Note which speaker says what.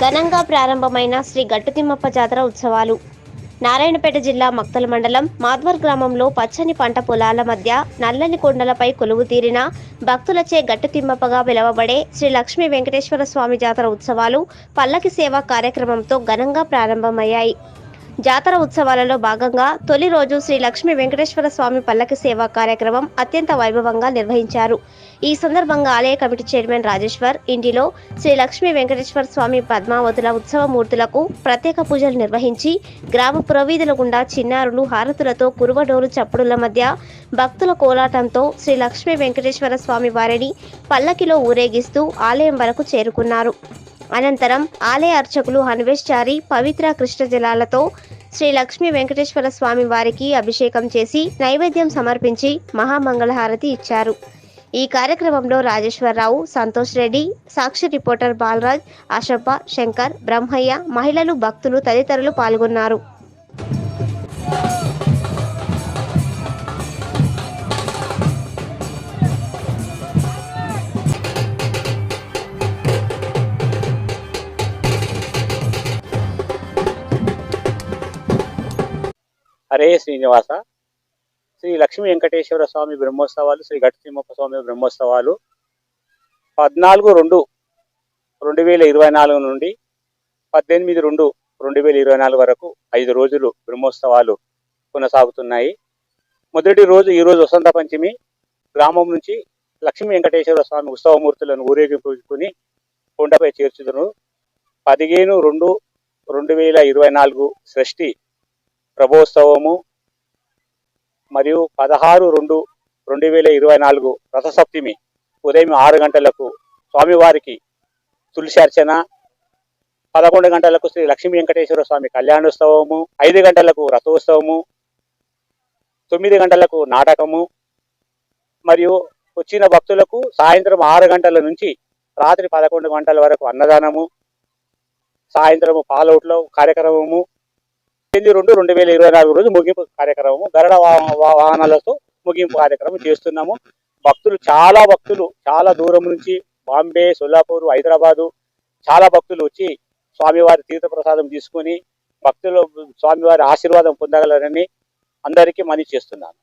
Speaker 1: ఘనంగా ప్రారంభమైన శ్రీ గట్టుతిమ్మప్ప జాతర ఉత్సవాలు. నారాయణపేట జిల్లా మక్తల మండలం మాధ్వర్ గ్రామంలో పచ్చని పంట పొలాల మధ్య నల్లని కొండలపై కొలువు తీరిన భక్తులచే గట్టుతిమ్మప్పగా పిలువబడే శ్రీ లక్ష్మీ వెంకటేశ్వర స్వామి జాతర ఉత్సవాలు పల్లకి సేవా కార్యక్రమంతో ఘనంగా ప్రారంభమయ్యాయి. జాతర ఉత్సవాలలో భాగంగా తొలి రోజు శ్రీ లక్ష్మీ వెంకటేశ్వర స్వామి పల్లకి సేవా కార్యక్రమం అత్యంత వైభవంగా నిర్వహించారు. ఈ సందర్భంగా ఆలయ కమిటీ చైర్మన్ రాజేశ్వర్ ఇంటిలో శ్రీ లక్ష్మీ వెంకటేశ్వర స్వామి పద్మావతుల ఉత్సవ మూర్తులకు ప్రత్యేక పూజలు నిర్వహించి గ్రామ పురవీధుల గుండా చిన్నారులు హారతులతో కురువడోలు చప్పుడుల మధ్య భక్తుల కోలాటంతో శ్రీ లక్ష్మీ వెంకటేశ్వర స్వామి వారిని పల్లకిలో ఊరేగిస్తూ ఆలయం వరకు చేరుకున్నారు. అనంతరం ఆలయ అర్చకులు హన్వేష్ చారి పవిత్ర కృష్ణ జలాలతో శ్రీ లక్ష్మీ వెంకటేశ్వర స్వామి వారికి అభిషేకం చేసి నైవేద్యం సమర్పించి మహామంగళహారతి ఇచ్చారు. ఈ కార్యక్రమంలో రాజేశ్వరరావు సంతోష్ రెడ్డి సాక్షి రిపోర్టర్ బాలరాజ్ ఆశప్ప శంకర్ బ్రహ్మయ్య మహిళలు భక్తులు తదితరులు పాల్గొన్నారు.
Speaker 2: హరే శ్రీనివాస. శ్రీ లక్ష్మీ వెంకటేశ్వర స్వామి బ్రహ్మోత్సవాలు శ్రీ గట్టుతిమ్మప్ప స్వామి బ్రహ్మోత్సవాలు పద్నాలుగు రెండు రెండు వేల ఇరవై నాలుగు నుండి పద్దెనిమిది రెండు రెండు వేల ఇరవై నాలుగు వరకు ఐదు రోజులు బ్రహ్మోత్సవాలు కొనసాగుతున్నాయి. మొదటి రోజు ఈరోజు వసంత పంచమి. గ్రామం నుంచి లక్ష్మీ వెంకటేశ్వర స్వామి ఉత్సవమూర్తులను ఊరేగింపుకుని కొండపై చేర్చుదును పదిహేను రెండు రెండు వేల ఇరవై నాలుగు సృష్టి ప్రభోత్సవము మరియు పదహారు రెండు రెండు వేల ఇరవై నాలుగు రథసప్తమి ఉదయం ఆరు గంటలకు స్వామివారికి తులసార్చన పదకొండు గంటలకు శ్రీ లక్ష్మీ వెంకటేశ్వర స్వామి కళ్యాణోత్సవము ఐదు గంటలకు రథోత్సవము తొమ్మిది గంటలకు నాటకము మరియు వచ్చిన భక్తులకు సాయంత్రం ఆరు గంటల నుంచి రాత్రి పదకొండు గంటల వరకు అన్నదానము సాయంత్రము పాలౌట్లో కార్యక్రమము ఎనిమిది రెండు రెండు వేల ఇరవై నాలుగు రోజు ముగింపు కార్యక్రమము. గరడ వాహనాలతో ముగింపు కార్యక్రమం చేస్తున్నాము. భక్తులు చాలా భక్తులు చాలా దూరం నుంచి బాంబే సోలాపూర్ హైదరాబాదు చాలా భక్తులు వచ్చి స్వామివారి తీర్థప్రసాదం తీసుకొని భక్తులు స్వామివారి ఆశీర్వాదం పొందగలరని అందరికీ మనీ చేస్తున్నాను.